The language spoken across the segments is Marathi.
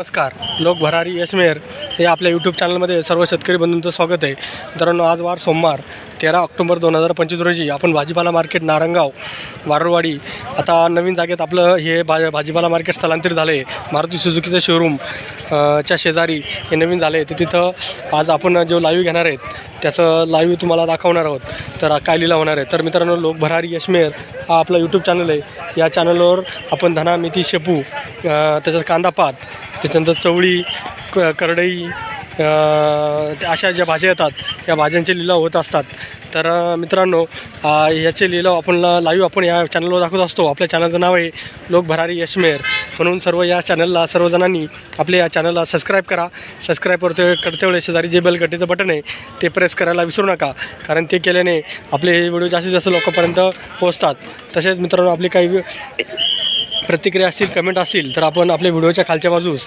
नमस्कार. लोक भरारी यशमेर हे आपल्या यूट्यूब चॅनलमध्ये सर्व शेतकरी बंधूंचं स्वागत आहे. मित्रांनो आज वार सोमवार. तेरा ऑक्टोबर दोन हजार पंचवीस रोजी आपण भाजीपाला मार्केट नारंगाव वारुळवाडी आता नवीन जागेत आपलं हे भा भाजीपाला मार्केट स्थलांतरित झालं आहे मारुती सुझुकीचं शोरूम च्या शेजारी हे नवीन झालं आहे तर तिथं आज आपण जो लाईव्ह घेणार आहेत त्याचं लाईव्ह तुम्हाला दाखवणार आहोत. तर काय लिहिला होणार आहे? तर मित्रांनो लोक भरारी यशमेर हा आपला यूट्यूब चॅनल आहे. या चॅनलवर आपण धना मेथी शेपू त्याच्यात कांदापात त्याच्यानंतर चवळी क करडई अशा ज्या भाज्या येतात या भाज्यांचे लिलाव होत असतात. तर मित्रांनो याचे लिलाव आपण लाईव्ह आपण या चॅनलवर दाखवत असतो. आपल्या चॅनलचं नाव आहे लोक भरारी यशमेर. म्हणून सर्व या चॅनलला सर्वजणांनी आपल्या या चॅनलला सबस्क्राईब करा. सबस्क्राईब करते करते वेळेस शेजारी जे बेलकटीचं बटन आहे ते प्रेस करायला विसरू नका. कारण ते केल्याने आपले हे व्हिडिओ जास्तीत जास्त लोकांपर्यंत पोहोचतात. तसेच मित्रांनो आपली काही प्रतिक्रिया असतील कमेंट असतील तर आपण आपल्या व्हिडिओच्या खालच्या बाजूस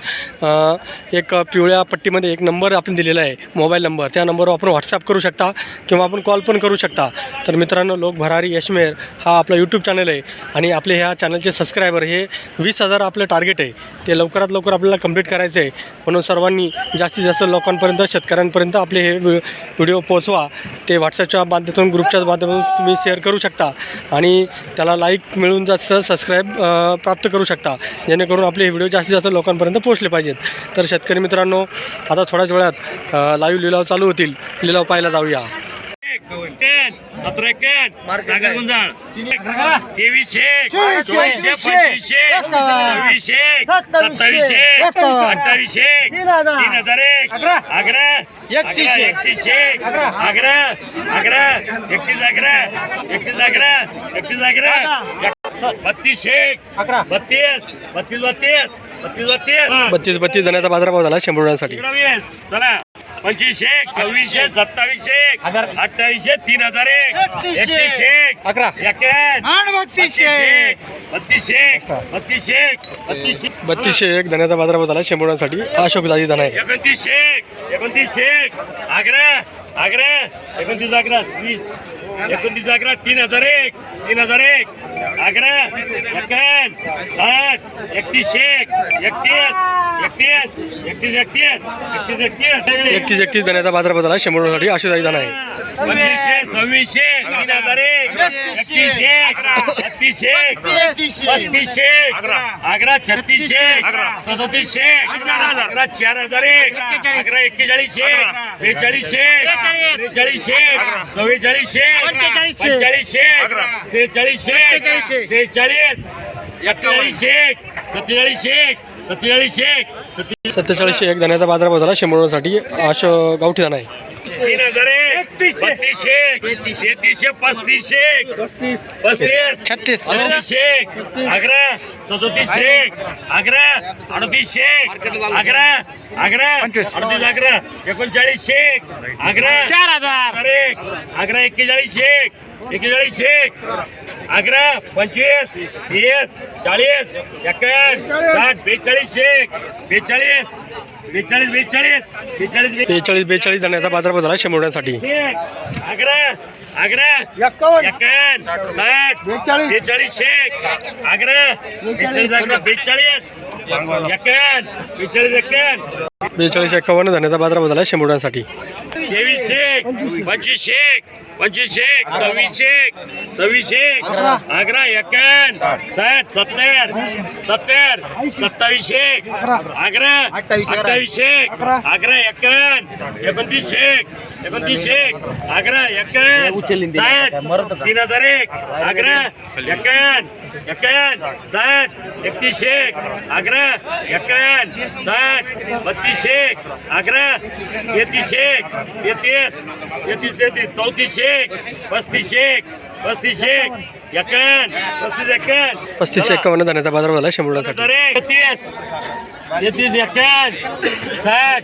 एक पिवळ्या पट्टीमध्ये एक नंबर आपण दिलेला आहे मोबाईल नंबर त्या नंबरवर आपण व्हॉट्सअप करू शकता किंवा आपण कॉल पण करू शकता. तर मित्रांनो लोक भरारी यशमेर हा आपला यूट्यूब चॅनल आहे आणि आपले ह्या चॅनलचे सबस्क्रायबर हे वीस हजार आपलं टार्गेट आहे. ते लवकरात लवकर आपल्याला कंप्लीट करायचं आहे. म्हणून सर्वांनी जास्तीत जास्त लोकांपर्यंत शेतकऱ्यांपर्यंत आपले हे व्हि- व्हिडिओ पोचवा ते व्हॉट्सअपच्या माध्यमातून ग्रुपच्या माध्यमातून तुम्ही शेअर करू शकता. आणि त्याला लाईक मिळून जास्त सबस्क्राईब प्राप्त करू शकता. जेणेकरून आपले हे व्हिडिओ जास्तीत जास्त लोकांपर्यंत पोहोचले पाहिजेत. तर शेतकरी मित्रांनो आता थोड्याच वेळात लाईव्ह लिलाव चालू होतील. लिलाव पाहायला जाऊया. सतरा एकेन सागर गुंजाळ. तेवीसशे. चोवीसशे, चोवीसशे पंचवीसशे. सव्वीसशे सत्तावीसशे. अठ्ठावीसशे. तीन हजार. एक. अकरा. एकतीसशे. एकतीसशे. अकरा. अकरा. एकतीस अकरा. एकतीस अकरा. एकतीस अकरा. बत्तीसशे अकरा. बत्तीस. बत्तीस बत्तीस. बत्तीस बत्तीस. बत्तीस बत्तीस जणांचा बाजारभाव झाला शंभर रुपयांसाठी. चला. पंचवीसशे सव्वीसशे सत्तावीसशे अठ्ठावीसशे तीन हजार एक एकतीसशे. अकरा. बत्तीसशे बत्तीसशे बत्तीसशे बत्तीसशे बत्तीसशे एक धन्याचा बाजारभाव झाला शंभर रुपयांसाठी अशोक दाजी धन आहे एकोणतीसशे एकोणतीसशे अकरा अकरा एकोणतीस अकरा वीस. एकोणतीस अकरा तीन हजार एक तीन हजार एक. अकरा एकावन्न साठ एकतीस एकतीस एकतीस एकतीस एकतीस एकतीस एकतीस. एकतीस धन्याचा बाजारभाव झाला शंभर रुपयांसाठी अशोक दाजी धन आहे पंचवीसशे सव्वीसशे तीन हजार एक एकतीसशे बत्तीसशे पस्तीसशे अकरा छत्तीसशे सदोतीसशे अकरा चार हजार. एक. अकरा एक्केचाळीसशे बेचाळीसशे त्रेचाळीसशे चव्वेचाळीसशे पंचेचाळीसशे सेहेचाळीसशे सेहेचाळीस सत्तेचाळीसशे सत्तेचाळीसशे सत्तेचाळीसशे सत्ते सत्तेचाळीसशे एक. धन्याचा बाजारभाव झाला शंभर रुपयांसाठी अशोक गावठी धन आहे. तीन हजार एक. बत्तीसशे तेहतीसशे पस्तीसशे. पस्तीस. छत्तीस. अडतीसशे अकरा सदोतीसशे. अकरा अडतीसशे. अकरा अकरा पंचवीस. अडतीस अकरा एकोणचाळीसशे. अकरा चार हजार. एक. अकरा एक्केचाळीसशे. एकेचाळीस शेख अकरा पंचवीस वीस चाळीस एक्क्याण्णव साठ बेचाळीस शेख बेचाळीस बेचाळीस बेचाळीस बेचाळीस बेचाळीस. बेचाळीस जाण्याचा बाजार बदला शंभरण्यासाठी अकरा अकरा एक्क्याण्णव साठ बेचाळीस. बेचाळीस शेख अकरा बेचाळीस अकरा बेचाळीस. एक्क्याण्णव बेचाळीस एक्क्याण्णव बेचाळीस एक्कावन्न जाण्याचा बाजार बदला शंभरण्यासाठी तेवीस शेख पंचवीस शेख पंचवीस एक सव्वीस एक सव्वीस एक अकरा. एक्क्याण्णव साठ. सत्तर सत्तर सत्तावीस एक अकरा. अठ्ठावीस एक अकरा. एक्क्याण्णव एकोणतीस एक एकोणतीस एक अकरा एक्क्याण्णव साठ तीन हजार एक अकरा एक्क्याण्णव एक्क्याण्णव साठ एकतीस एक अकरा एक्क्याण्णव साठ बत्तीस एक अकरा तेहतीस एक तेहतीस तेहतीस तेहतीस चौतीस पस्तीस एक पस्तीस एक पस्तीस एक्कावन्न जाण्याचा बाजार झाला शंभरसाठी तेहतीस तेहतीस एकन साठ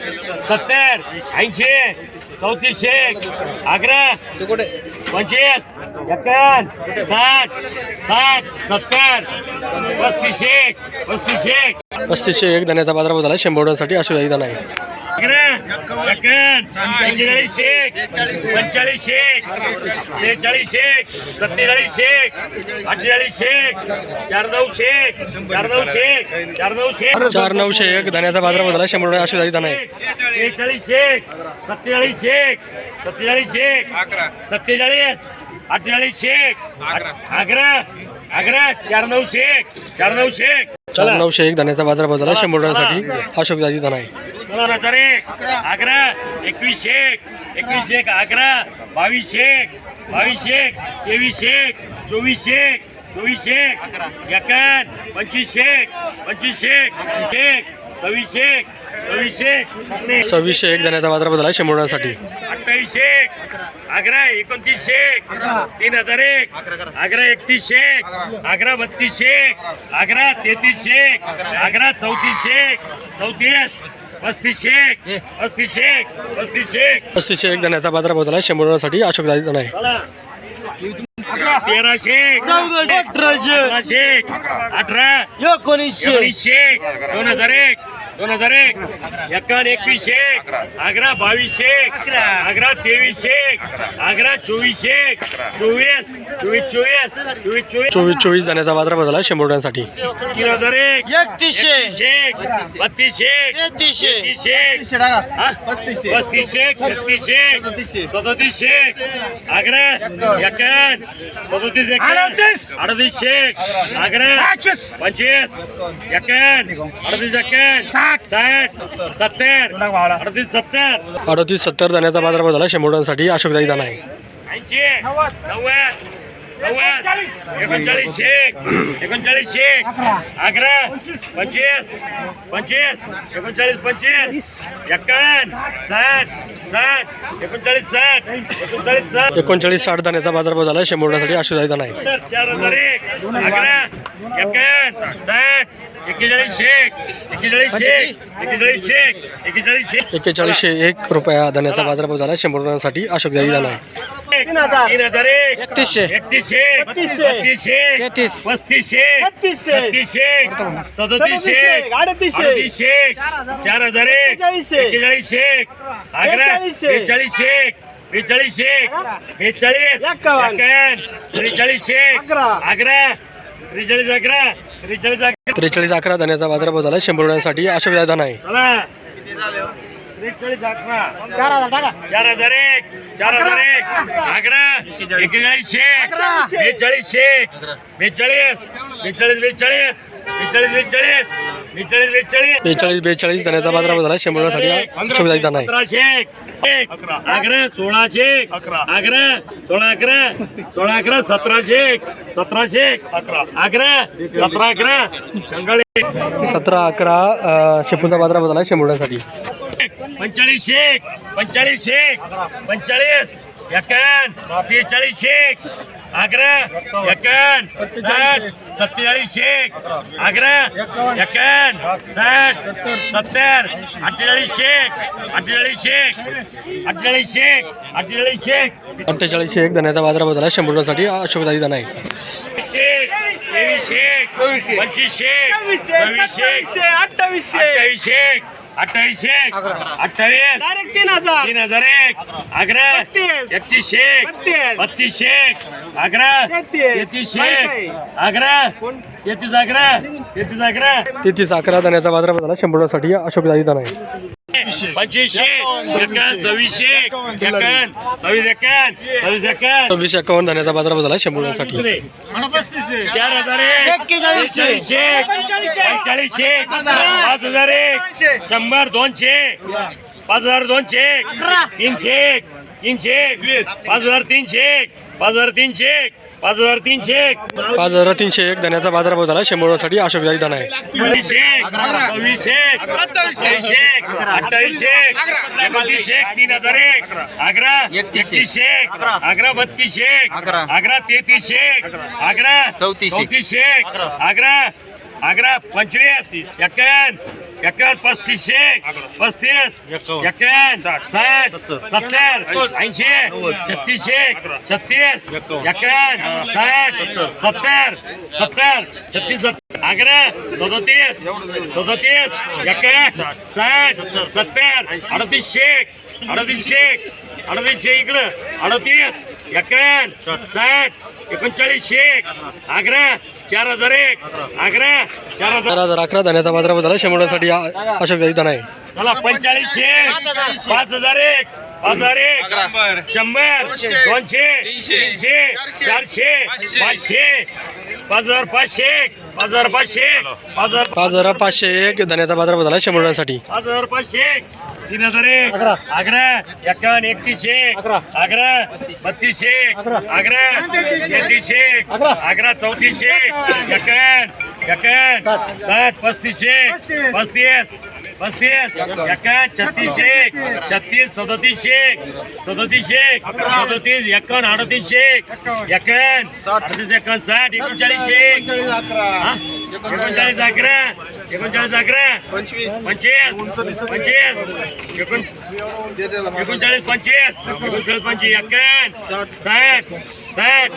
सत्तर ऐंशी चौतीस शेख आग्रा पंचवीस एकन साठ साठ सत्तर पस्तीस एक पस्तीस एक. पस्तीसशे एक दाण्याचा बाजार झाला शंभरसाठी अशुदाई दाणा आहे. पंचेचाळीस शेख पंचेचाळीस शेख सेहेचाळीस शेख शेख चार नऊ शेख चार नऊ शेख चार नऊ शेख चार नऊशे एक धान्याचा बाजार बदला शंभर अशी झाली धान आहे. सेहेचाळीस शेख सत्तेचाळीस शेख सत्तेचाळीस शेख सत्तेचाळीस अठ्ठेचाळीस शेख आग्रा आग्रा चार नऊ शेख चार नऊ शेख चार नऊशे एक धान्याचा बाजार बदला शंभर रुपयासाठी अशोक जाती धन आहे. सोळा हजार एक अकरा एकवीस एक. एकवीस एक अकरा बावीस एक. बावीस एक. तेवीस एक. चोवीस एक. चोवीस एक. एकान पंचवीस एक. पंचवीस एक. एक. सव्वीस एक. सव्वीस एक. सव्वीस एक जाण्याचा बाजार बदल आहे अठ्ठावीस एक. अकरा एकोणतीस एक. तीन हजार एक. अकरा एकतीस एक. अकरा बत्तीस एक. अकरा तेहतीस एक. अकरा चौतीस एक. चौतीस. अस्थि शेख अस्ति शेख जाण्याचा बाजार बोझला शंभर साशक झाले जाण आहे तेराशे चौदाशे अठराशे अठराशे अठरा एकोणीसशे. एकोणीसशे दोन हजार एक. दोन हजार एक. एकावन्न एकवीसशे आग्रा बावीसशे आग्रा तेवीसशे आग्रा चोवीसशे चोवीस चोवीस चोवीस चोवीस चोवीस. चोवीस चोवीस जाण्याचा बाजार बदला शंभर रुपयांसाठी. तीन हजार एक. एकतीसशे बत्तीसशे तेहतीसशे तीसशे पस्तीसशे छत्तीसशे सदतीसशे आग्रा एकावन्न. सदतीस अडतीस. शेक अकरा पंचवीस एकावन्न अडतीस एकावन्न साठ. साठ सत्तर अडतीस सत्तर. अडतीस सत्तर धान्याचा बाजारभाव झाला शंभर रुपयासाठी अशोक दाना आहे. ऐंशी नव्वद नव्वद एकोणचाळीस. शेख. एकोणचाळीस एक अकरा. पंचवीस. पंचवीस. एकोणचाळीस पंचवीस. एक्कावन्न. सात सात एकोणचाळीस सात एकोणचाळीस सात एकोणचाळीस साठ दाण्याचा बाजारभाव झाला. शंभरण्यासाठी आशुदायी दाणा आहे चार हजार एक. अकरा. एक्कावन्न. साठ. एक्केचाळीस शेख. एक्केचाळीस शेख. एक्केचाळीस शेख. एक्केचाळीस एक रुपया दाण्याचा बाजारभाव झाला. शंभर रुपयांसाठी अशोकदायी दाणा आहे तीन हजार. एक. एकतीसशे. एकतीसशे. बत्तीसशे. बत्तीसशे तेहतीस. पस्तीसशे. छत्तीसशे. छत्तीसशे. सदतीसशे. सदतीसशे. अडतीसशे. अडतीसशे. चार हजार एक. एक्केचाळीसशे. एक्केचाळीसशे अकरा बेचाळीसशे. बेचाळीसशे. बेचाळीसशे. बेचाळीस. एक्कावन्न. त्रेचाळीसशे. अकरा. त्रेचाळीस अकरा. त्रेचाळीस अकरा. त्रेचाळीस अकरा धान्याचा बाजारभाव झाला. शंभर रुपयासाठी अशोक दादी आहे. चला. त्रेचाळीस अकरा चार हजार टाका. चार हजार एक चार हजार एक. अकरा. एकेचाळीसशे बेचाळीसशे बेचाळीस बेचाळीस. बेचाळीस बेचाळीस. बेचाळीस बेचाळीस. बेचाळीस बेचाळीस. बेचाळीस धान्याचा बाजारभाव झाला शंभर रुपयासाठी अशोक दादी दाना आहे सतराशे एक. अकरा. सोळाशे अकरा. सोळा अकरा. सोळा अकरा सतराशे एक. सतराशे एक. अकरा. सतरा अकरा. सतरा अकरा शेपूचा बाजारभाव झाला शंभर पंचाळीस शेख पंचेचाळीस शेख पंचेचाळीस एकन सेहेचाळीस शेख आग्रा एकान साठ सत्तेचाळीस शेख आग्रा एकन साठ सत्तर अठ्ठेचाळीस शेख अठ्ठेचाळीस शेख अठ्ठेचाळीस शेख अठ्ठेचाळीस शेख. अठ्ठेचाळीस शेख धन्याचा बाजारावर बदला शंभर रुपयासाठी अशोकदाई धन आहे शेख पंचवीस शेख शेख अठ्ठावीस शेख. अठ्ठावीस शेख. अठ्ठावीस एक. अठ्ठावीस. तीन हजार. तीन हजार एक. आग्रा एकतीस शेख बत्तीस. शेख आग्रा तेहतीस. तेहतीस एक. आग्रा तेहतीस आग्रा तेहतीस आग्रा अकरा दाण्याचा बाजार झाला. शंभरसाठी अशोक दाणी आहे पंचवीस शेक एकावन्न सव्वीस शेक एकावन्न सव्वीस एकावन्न सव्वीस एकावन्न सव्वीस एकावन्न धान्याचा बाजारभाव झाला शंभर रुपयासाठी चार हजार एक पाच हजार एक शंभर दोनशे पाच हजार दोनशे तीनशे तीनशे पाच हजार तीनशे पाच हजार तीनशे एक. पाच हजार तीनशे एक. पाच हजार तीनशे एक. धण्याचा बाजारभाव झाला. शंभरसाठी अशोकदारी धन आहे. बावीस एक. बावीस एक. सत्तावीस एक. अठ्ठावीस एक. एकोणतीस एक. तीन हजार एक. अकरा एकतीस एक. आग्रा बत्तीस एक. आग्रा तेहतीस एक. आग्रा चौतीस चौतीस एक. आग्रा अकरा पंचवीस एक्कावन्न एक्कावन्न पस्तीस शेक पस्तीस एक्कावन्न साठ सत्तर ऐंशी छत्तीस शेक छत्तीस एक्कावन्न साठ सत्तर सत्तर छत्तीस अकरा सदोतीस सदोतीस एक्कावन्न साठ सत्तर अडतीस शेक अडतीस शेक अडतीस शेक इकडं अडतीस एक्कावन्न साठ. एकोणचाळीस शेक अकरा चार हजार एक अकरा. चार हजार. चार हजार अकरा धान्याचा बाजारभाव झाला. शंभरसाठी अशोक दाई धना आहे चला पंचेचाळीस शेक पाच हजार एक पाच हजार एक शंभर. दोनशे. तीनशे. चारशे. पाचशे. पाच हजार पाचशे पाच हजार पाचशे पाच हजार पाच हजार पाचशे एक धान्याचा बाजारभाव झाला. शंभरसाठी पाच हजार पाचशे तीन हजार एक. अकरा. एक्कावन्न एकतीस एक. अकरा. बत्तीस एक. अकरा. तेहतीस एक. अकरा. चौतीस एक. एक्कावन्न एक्कावन्न साठ. पस्तीस एक. पस्तीस. पस्तीस. एक्कावन्न छत्तीस एक. छत्तीस. सदतीस एक. सदतीस एक. सदतीस एक्कावन्न अडतीस एक. एक्कावन्न अडतीस एक्कावन्न साठ. एकोणचाळीस एक? एकोणचाळीस अकरा एकोणचाळीस अकरा पंचवीस पंचवीस एकोण एकोणचाळीस पंचवीस एकोणचाळीस पंचवीस एक्कावन्न साठ साठ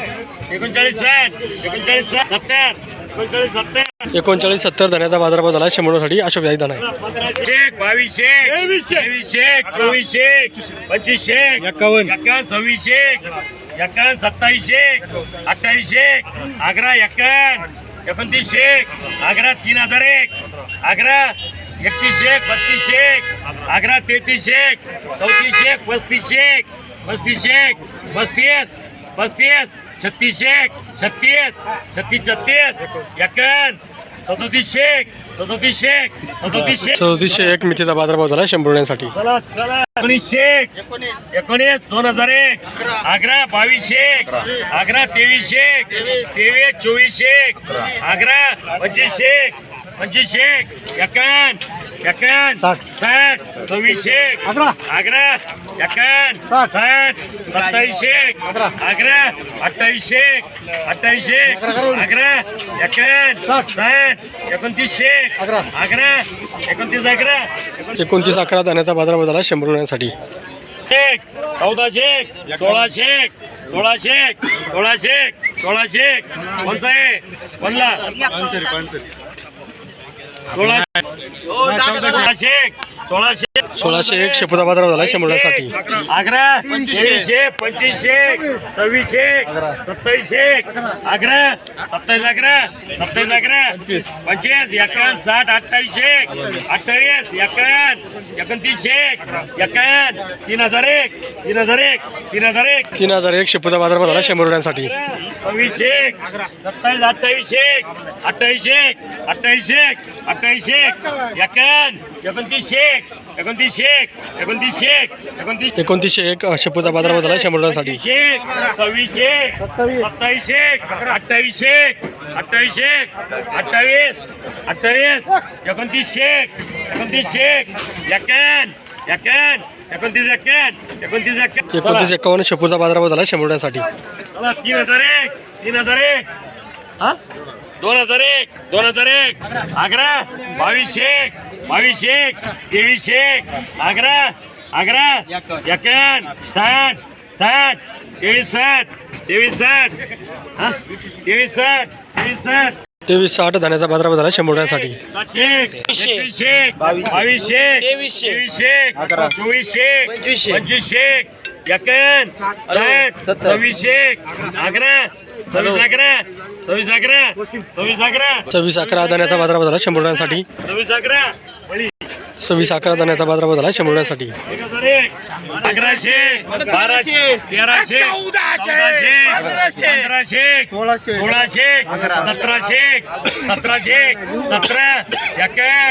एकोणचाळीस साठ एकोणचाळीस साठ सत्तर एकोणचाळीस सत्तर एकोणचाळीस सत्तर धान्याचा बाजारभाव झाला. शंभरसाठी अशोक दाई धना आहे पंधराशे बावीसशे तेवीसशे चोवीसशे पंचवीसशे एक्कावन्न. एक्कावन्न सत्तावीसशे अठ्ठावीसशे अकरा एक्कावन्न एकोणतीस एकोणतीसशे आग्रा तीन हजार एक आग्रा एकतीस एक एकतीसशे बत्तीसशे अकरा तेहतीसशे एक पस्तीसशे पस्तीसशे पस्तीस पस्तीस छत्तीसशे छत्तीस एक छत्तीस छत्तीस छत्तीस एक्कावन्न सदोतीसशे सदोतीसशे सदोतीसशे सदोतीसशे एक मितीचा बाजारभाव झाला चला एकोणीसशे एकोणीस दोन हजार एक. अकरा. बावीसशे अकरा. तेवीसशे तेवीस चोवीसशे अकरा. पंचवीसशे पंचवीसशे एकावन्न. एकावन्न साठ. सव्वीसशे अकरा. एकावन्न साठ. सत्तावीसशे अकरा. अठ्ठावीसशे अठ्ठावीसशे अकरा एकावन्न साठ. एकोणतीसशे अकरा. एकोणतीस अकरा एकोणतीस अकरा धान्याचा बाजारभाव झाला शंभरसाठी एक चौदाशे सोळाशे सोळाशे सोळाशे सोळाशे कोणचा आहे कोणला सोळाशे सोळाशे सोळाशे एक शेपूचा बाजारभाव झाला शंभरसाठी अकरा तेवीसशे पंचवीसशे सव्वीसशे सत्तावीसशे अकरा सत्तावीस अकरा सत्तावीस अकरा पंचवीस एकावन्न साठ अठ्ठावीसशे अठ्ठावीस एकावन्न एकोणतीसशे एकावन्न तीन हजार एक तीन हजार एक तीन हजार एक. तीन हजार एक शेपूचा बाजारभाव झाला शंभरसाठी सव्वीसशे सत्तावीस अठ्ठावीसशे अठ्ठावीसशे अठ्ठावीसशे अठ्ठावीसशे एकावन्न एकोणतीसशे एकोणतीसशे एकोणतीसशे एकोणतीस एकोणतीसशे एक शेपूचा बाजारभाव झाला शंभरसाठी सव्वीसशे सव्वीसशे सत्तावीसशे अठ्ठावीसशे अठ्ठावीसशे अठ्ठावीस अठ्ठावीस एकोणतीसशे एकोणतीसशे एकावन्न एकावन्न एकोणतीस एकावन्न एकोणतीस एकावन्न एकोणतीस एकावन्न शेपूचा बाजारभाव झाला शंभरसाठी चला तीन हजार एक तीन हजार एक. हा? दोन हजार एक दोन हजार एक. अकरा बावीसशे बावीसशे तेवीसशे अकरा अकरा एकावन्न साठ साठ तेवीस साठ तेवीस साठ. हा? तेवीस साठ तेवीस साठ. तेवीस साठ धान्याचा बाजारभाव झाला शंभरसाठी सातशे एकवीसशे बावीसशे तेवीसशे चोवीसशे पंचवीसशे एकावन्न साठ सव्वीसशे अकरा सव्वीस अकरा सव्वीस अकरा सव्वीस अकरा सव्वीस अकरा बाजारभाव झाला शंभरसाठी सव्वीस अकरा. सव्वीस अकरा धान्याचा बाजारभाव झाला एक. अकराशे बाराशे तेराशे पंधराशे सोळाशे सोळाशे सतराशे सतराशे सतरा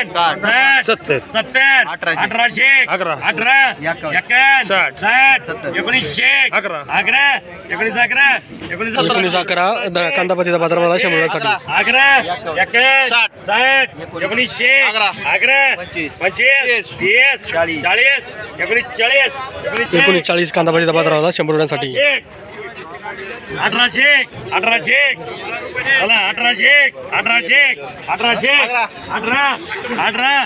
साठ सत्तर सत्तर अठराशे अकरा अठरा एकावन्न साठ साठ एकोणीसशे अकरा अकरा एकोणीस अकरा एकोणीस अकरा कांदापातीचा बाजारभाव झाला शंभरसाठी अकरा एकावन्न साठ एकोणीसशे अकरा चाळीस एकोणीस चाळीस चाळीस कांदापातीचा बाजारभाव झाला शंभरसाठी एक अठराशे अठराशे अठराशे अठराशे अठराशे एक अठरा अठरा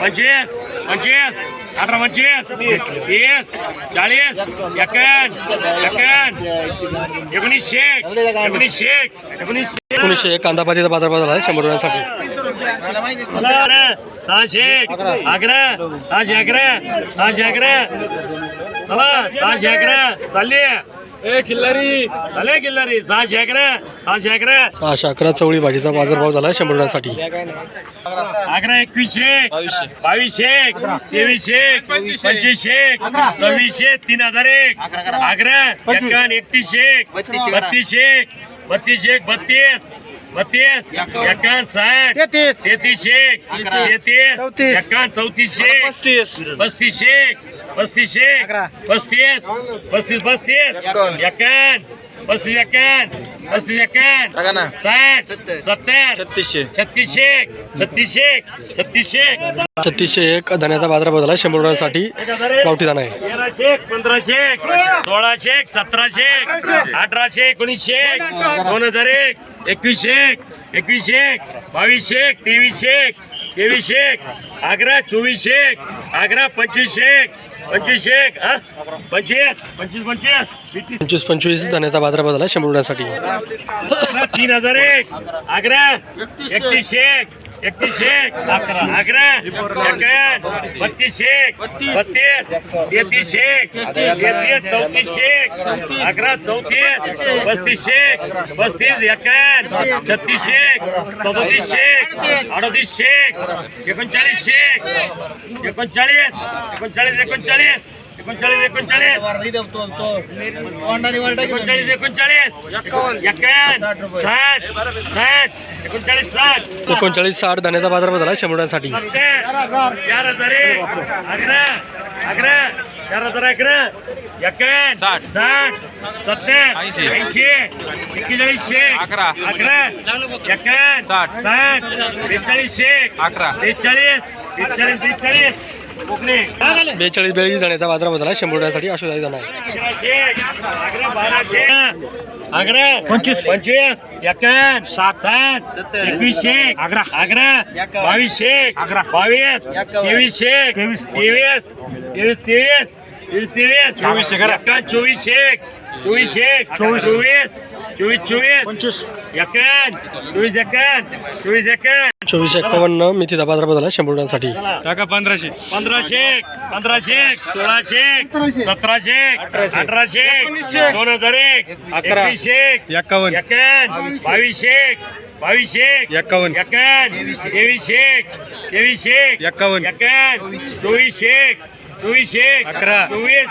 पंचवीस पंचवीस अठरा पंचवीस तीस चाळीस एकोणीसशे एक, एकोणीसशे एक, एकोणीसशे. एकोणीसशे एक कांदा पातीचा बाजारभाव झाला आहे शंभर रुपयांसाठी सहाशे एक, अकरा सहाशे अकरा सहाशे अकरा चला सहाशे अकरा चालली ए किल्लारी चाले किल्लारी सहाशे अकरा सहाशे अकरा सहाशे अकरा चवळी भाजीचा बाजारभाव झाला आहे शंभर रुपयांसाठी अकरा एकवीसशे बावीसशे एक, तेवीसशे एक, पंचवीसशे एक, सव्वीसशे तीन हजार एक अकरा एकावन्न एकतीसशे एक, बत्तीसशे एक, बत्तीसशे एक बत्तीस बत्तीस एकावन्न. साठ तेहतीस. तेहतीसशे एक, तेहतीस चौतीस. एकावन्न चौतीसशे एक, पस्तीस. पस्तीसशे एक, पस्तीसशे एक. पस्तीस पस्तीस पस्तीस एकावन्न. पस्तीस एकावन्न पस्तीस एकावन्न साठ सत्तर. छत्तीसशे. छत्तीसशे एक, छत्तीसशे एक, छत्तीसशे एक, छत्तीसशे एक धन्याचा झाला आहे शंभर रुपयांसाठी गावठी दाणा आहे. तेराशे एक, पंधराशे एक, सोळाशे एक, सतराशे एक, अठराशे. एकोणीसशे एक, दोन हजार एक. एकवीसशे एक एकवीसशे एक बावीसशे एक तेवीसशे एक तेवीसशे एक अकरा चोवीसशे एक अकरा पंचवीसशे एक पंचवीसशे एक हा? पंचवीस पंचवीस पंचवीस? पंचवीस पंचवीस धन्याचा झाला आहे शंभर रुपयांसाठी तीन हजार एक अकरा एकतीसशे एक एकतीसशे एक. अकरा. अकरा. बत्तीसशे एक. बत्तीस. तेहतीसशे एक. तेहतीस. चौतीसशे एक. अकरा चौतीस. पस्तीसशे एक. पस्तीस एकावन्न छत्तीसशे एक. सदोतीसशे एक. अडतीसशे एक. एकोणचाळीसशे एक. एकोणचाळीस. एकोणचाळीस एकोणचाळीस. एकोणचाळीस एकोणचाळीस. एकोणचाळीस एकोणचाळीस. एकावन्न साठ साठ एकोणचाळीस साठ. एकोणचाळीस साठ धन्याचा बाजारभाव झाला आहे शंभर रुपयांसाठी सत्तर चार हजार एक. अकरा अकरा. चार हजार अकरा. एकावन्न साठ. साठ सत्तर ऐंशी. ऐंशी एक्केचाळीसशे अकरा. अकरा. एकावन्न साठ. साठ बेचाळीसशे अकरा. बेचाळीस बेचाळीस बेचाळीस. बेचाळीस बेळीस बाजारभाव झाला. आहे शंभर रुपयांसाठी अशोधाई बाराशे अकरा पंचवीस. पंचवीस एकावन्न सात सात एकवीसशे अकरा अकरा बावीसशे अकरा बावीस तेवीसशे तेवीस तेवीस. तेवीस तेवीस तेवीस तेवीस चोवीसशे. एकावन्न चोवीसशे चोवीसशे चोवीस चोवीस चोवीस. चोवीस पंचवीस. एकावन्न चोवीस एकावन्न चोवीस एकावन्न चोवीस एक्कावन्न मेथीचा बाजारभाव झाला आहे शंभर रुपयांसाठी. टाका पंधराशे. पंधराशे एक, पंधराशे एक, सोळाशे एक, सतराशे एक, अठराशे एक, दोन हजार एक अकरा. एकवीसशे एक, एक्कावन्न. एकावन्न बावीसशे एक, बावीसशे एक, एक्कावन्न. एकावन्न तेवीसशे एक, तेवीसशे एक, एक्कावन्न. एकावन्न चोवीसशे एक, चोवीसशे एक, अकरा. चोवीस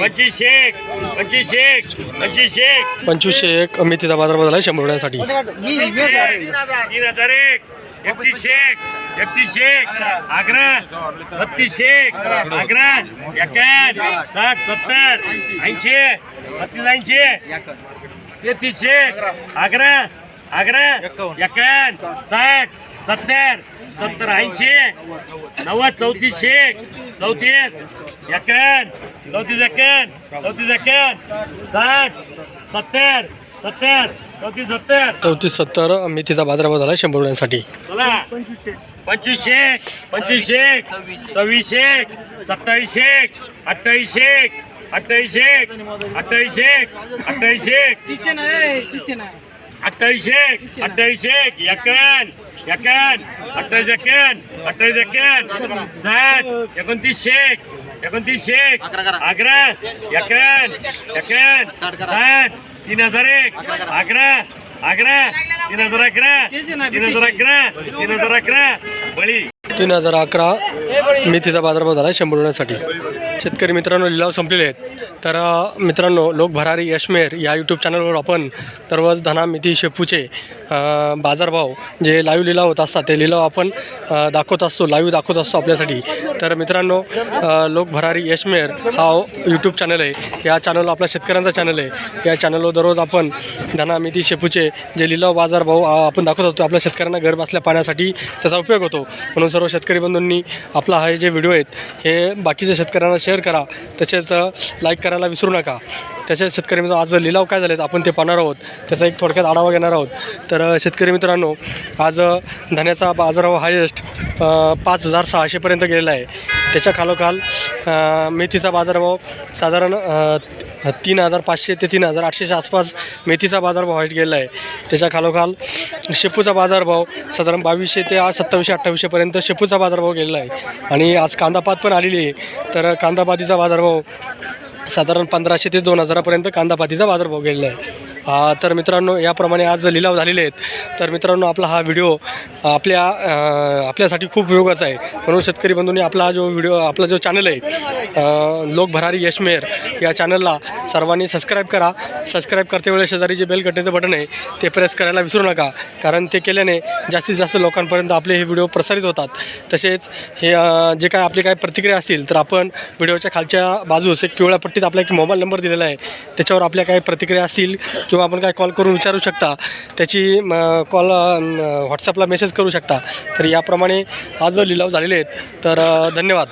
पंचवीसशे एक, पंचवीसशे एक, पंचवीसशे एक, पंचवीसशे एक. मेथीचा बाजारभाव झाला आहे शंभर रुपयांसाठी. तीन हजार एक एकतीसशे एक एकतीसशे एक अकरा बत्तीसशे एक अकरा साठ सत्तर ऐंशी बत्तीस ऐंशी तेहतीसशे अकरा साठ सत्तर सत्तर ऐंशी नव्वद चौतीसशे चौतीस एकावन्न चौतीस एकावन्न चौतीस एकावन्न साठ सत्तर सत्तर चौतीस सत्तर. चौतीस सत्तर मेथीचा बाजारभाव झाला आहे शंभर रुपयांसाठी. चला. पंचवीसशे पंचवीसशे सव्वीसशे सत्तावीसशे अठ्ठावीसशे अठ्ठावीसशे अठ्ठावीसशे अठ्ठावीसशे अठ्ठावीसशे अठ्ठावीसशे एकावन्न एकावन्न अठ्ठावीस एकावन्न अठ्ठावीस एकावन्न साठ एकोणतीसशे एकोणतीसशे अकरा एकावन्न एकावन्न साठ तीन हजार एक अकरा अकरा तीन हजार अकरा तीन हजार अकरा तीन हजार अकरा बळी. तीन हजार अकरा मेथीचा बाजारभाव झाला आहे शंभर रुपयांसाठी. शेतकरी मित्रांनो लिलाव संपलेले आहेत. तर मित्रांनो लोक भरारी यशमेर या यूट्यूब चॅनलवर आपण दररोज धना शेपूचे बाजारभाव जे लाईव्ह लिलाव होत असतात ते लिलाव आपण दाखवत असतो लाईव्ह दाखवत असतो आपल्यासाठी. तर मित्रांनो लोक भरारी यशमेर हा यूट्यूब चॅनल आहे. या चॅनल आपल्या शेतकऱ्यांचा चॅनल आहे. या चॅनलवर दररोज आपण धना शेपूचे जे लिलाव बाजारभाव आपण दाखवत असतो आपल्या शेतकऱ्यांना घर बसल्या पाण्यासाठी त्याचा उपयोग होतो. म्हणून सर्व शेतकरी बंधूंनी आपला हा जे व्हिडिओ आहेत हे बाकीच्या शेतकऱ्यांना शेअर करा. तसेच लाईक करा. करायला विसरू नका. तसेच शेतकरी मित्र आज लिलाव काय झालेत आपण ते पाहणार आहोत. त्याचा एक थोडक्यात आढावा घेणार आहोत. तर शेतकरी मित्रांनो आज धान्याचा बाजारभाव हायेस्ट पाच हजार सहाशेपर्यंत गेलेला आहे. त्याच्या खालोखाल मेथीचा बाजारभाव साधारण तीन हजार पाचशे ते तीन हजार आठशेच्या आसपास मेथीचा बाजारभाव हाईट गेलेला आहे. त्याच्या खालोखाल शेपूचा बाजारभाव साधारण बावीसशे ते आठ सत्तावीसशे अठ्ठावीसशेपर्यंत शेपूचा बाजारभाव गेलेला आहे. आणि आज कांदापात पण आलेली आहे. तर कांदापातीचा बाजारभाव साधारण पंधराशे ते दोन हजारापर्यंत कांदापातीचा बाजारभाव गेलेला आहे. तर मित्रांनो याप्रमाणे आज लिलाव झालेले आहेत. तर मित्रांनो आपला हा व्हिडिओ आपल्या आपल्यासाठी खूप उपयोगाचा आहे. म्हणून शेतकरी बंधूंनी आपला जो व्हिडिओ आपला जो चॅनल आहे लोकभरारी लोक यशमेर या चॅनलला सर्वांनी सबस्क्राईब करा. सबस्क्राईब करते वेळेस शेजारी जे बेल कटण्याचं बटन आहे ते प्रेस करायला विसरू नका. कारण ते केल्याने जास्तीत जास्त लोकांपर्यंत आपले हे व्हिडिओ प्रसारित होतात. तसेच हे जे काय आपली काय प्रतिक्रिया असतील तर आपण व्हिडिओच्या खालच्या बाजूस एक पिवळ्या पट्टीत आपला एक मोबाईल नंबर दिलेला आहे. त्याच्यावर आपल्या काही प्रतिक्रिया असतील किंवा आपण काय कॉल करून विचारू शकता त्याची कॉल व्हॉट्सअपला मेसेज करू शकता. तर याप्रमाणे आज लिलाव झालेले आहेत तर धन्यवाद.